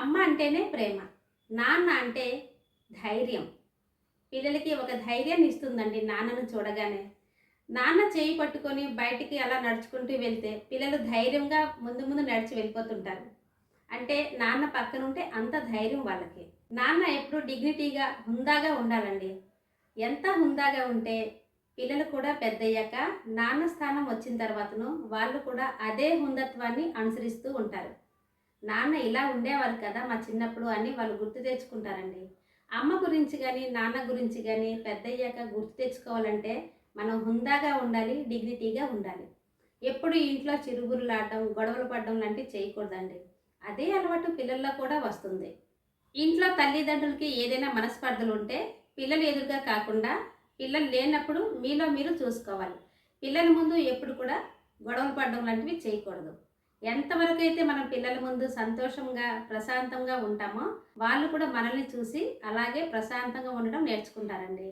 అమ్మ అంటేనే ప్రేమ నాన్న అంటే ధైర్యం. పిల్లలకి ఒక ధైర్యాన్ని ఇస్తుందండి నాన్నను చూడగానే. నాన్న చేయి పట్టుకొని బయటికి అలా నడుచుకుంటూ వెళ్తే పిల్లలు ధైర్యంగా ముందు ముందు నడిచి వెళ్ళిపోతుంటారు. అంటే నాన్న పక్కన ఉంటే అంత ధైర్యం వాళ్ళకి. నాన్న ఎప్పుడు డిగ్నిటీగా హుందాగా ఉండాలండి. ఎంత హుందాగా ఉంటే పిల్లలు కూడా పెద్దయ్యాక నాన్న స్థానం వచ్చిన తర్వాతను వాళ్ళు కూడా అదే హుందత్వాన్ని అనుసరిస్తూ ఉంటారు. నాన్న ఇలా ఉండేవారు కదా మా చిన్నప్పుడు అని వాళ్ళు గుర్తు తెచ్చుకుంటారండి. అమ్మ గురించి కానీ నాన్న గురించి కానీ పెద్దయ్యాక గుర్తు తెచ్చుకోవాలంటే మనం హుందాగా ఉండాలి డిగ్నిటీగా ఉండాలి. ఎప్పుడు ఇంట్లో చిరుగురులాడడం గొడవలు పడడం లాంటివి చేయకూడదండి. అదే అలవాటు పిల్లల్లో కూడా వస్తుంది. ఇంట్లో తల్లిదండ్రులకి ఏదైనా మనస్పర్ధలు ఉంటే పిల్లలు ఎదురుగా కాకుండా పిల్లలు లేనప్పుడు మీలో మీరు చూసుకోవాలి. పిల్లల ముందు ఎప్పుడు కూడా గొడవలు పడడం లాంటివి చేయకూడదు. ఎంతవరకు అయితే మనం పిల్లల ముందు సంతోషంగా ప్రశాంతంగా ఉంటామో వాళ్ళు కూడా మనల్ని చూసి అలాగే ప్రశాంతంగా ఉండడం నేర్చుకుంటారండి.